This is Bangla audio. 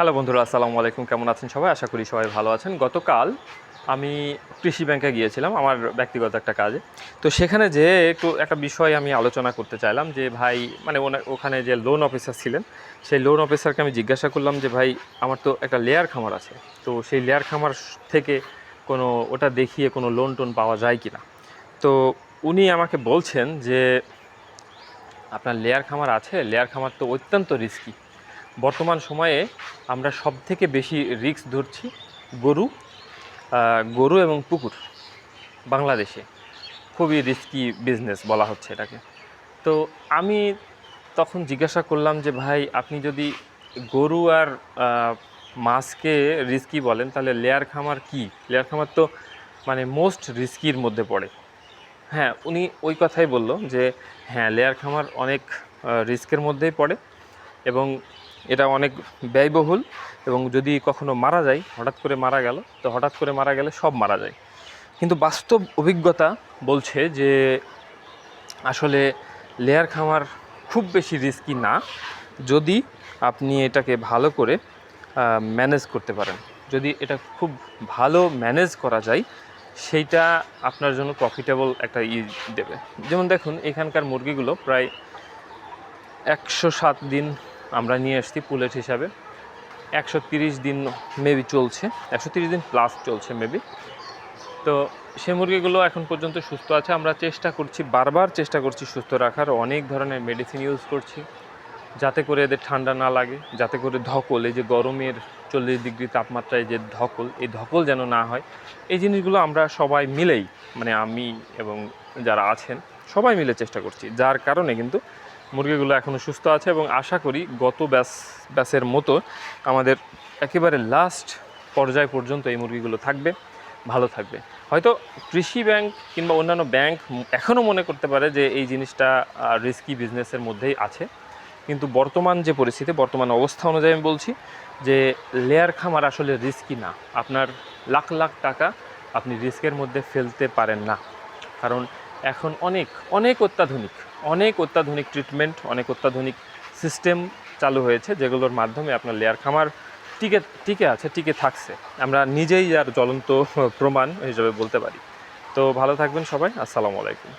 হ্যালো বন্ধুরা, আসসালামু আলাইকুম। কেমন আছেন সবাই? আশা করি সবাই ভালো আছেন। গতকাল আমি কৃষি ব্যাংকে গিয়েছিলাম, আমার ব্যক্তিগত একটা কাজে। তো সেখানে যে একটু একটা বিষয় আমি আলোচনা করতে চাইলাম, যে ভাই মানে ওখানে যে লোন অফিসার ছিলেন, সেই লোন অফিসারকে আমি জিজ্ঞাসা করলাম যে, ভাই, আমার তো একটা লেয়ার খামার আছে। তো সেই লেয়ার খামার থেকে কোনো, ওটা দেখিয়ে কোনো লোন টোন পাওয়া যায় কি না? তো উনি আমাকে বলছেন যে, আপনার লেয়ার খামার আছে লেয়ার খামার তো অত্যন্ত রিস্কি বর্তমান সময়ে আমরা সব থেকে বেশি রিস্ক ধরছি গরু গরু এবং পুকুর বাংলাদেশে। খুবই রিস্কি বিজনেস বলা হচ্ছে এটাকে। তো আমি তখন জিজ্ঞাসা করলাম যে, ভাই, আপনি যদি গরু আর মাছকে রিস্কি বলেন, তাহলে লেয়ার খামার কি? লেয়ার খামার তো মানে মোস্ট রিস্কির মধ্যে পড়ে। হ্যাঁ উনি ওই কথাই বলল যে হ্যাঁ লেয়ার খামার অনেক রিস্কের মধ্যেই পড়ে এবং এটা অনেক ব্যয়বহুল এবং যদি কখনো মারা যায়, হঠাৎ করে মারা গেল, তো হঠাৎ করে মারা গেলে সব মারা যায়। কিন্তু বাস্তব অভিজ্ঞতা বলছে যে আসলে লেয়ার খামার খুব বেশি রিস্কি না, যদি আপনি এটাকে ভালো করে ম্যানেজ করতে পারেন। যদি এটা খুব ভালো ম্যানেজ করা যায়, সেইটা আপনার জন্য প্রফিটেবল একটা ই দেবে। যেমন দেখুন, এখানকার মুরগিগুলো প্রায় একশো সাত দিন আমরা নিয়ে আসছি পুলেট হিসাবে। একশো দিন মেবি চলছে। একশো দিন প্লাস চলছে মেবি তো সে মুরগিগুলো এখন পর্যন্ত সুস্থ আছে। আমরা চেষ্টা করছি, বারবার চেষ্টা করছি সুস্থ রাখার। অনেক ধরনের মেডিসিন ইউজ করছি। যাতে করে এদের ঠান্ডা না লাগে, যাতে করে ধকল, এই যে গরমের চল্লিশ ডিগ্রি তাপমাত্রায় যে ধকল, এই ধকল যেন না হয়। এই জিনিসগুলো আমরা সবাই মিলেই মানে আমি এবং যারা আছেন, সবাই মিলে চেষ্টা করছি। যার কারণে কিন্তু মুরগিগুলো এখনও সুস্থ আছে এবং আশা করি গত ব্যাস, ব্যাসের মতো আমাদের একেবারে লাস্ট পর্যায় পর্যন্ত এই মুরগিগুলো থাকবে, ভালো থাকবে। হয়তো কৃষি ব্যাংক কিংবা অন্যান্য ব্যাংক এখনও মনে করতে পারে যে এই জিনিসটা রিস্কি বিজনেসের মধ্যেই আছে। কিন্তু বর্তমান যে পরিস্থিতি, বর্তমান অবস্থা অনুযায়ী আমি বলছি যে লেয়ার খামার আসলে রিস্কি না। আপনার লাখ লাখ টাকা আপনি রিস্কের মধ্যে ফেলতে পারেন না। কারণ এখন অনেক অনেক অত্যাধুনিক অনেক অত্যাধুনিক ট্রিটমেন্ট অনেক অত্যাধুনিক সিস্টেম চালু হয়েছে, যেগুলোর মাধ্যমে আপনার লেয়ার খামার টিকে টিকে আছে, টিকে থাকছে। আমরা নিজেই আর জ্বলন্ত প্রমাণ হিসেবে বলতে পারি। তো ভালো থাকবেন সবাই, আসসালামু আলাইকুম।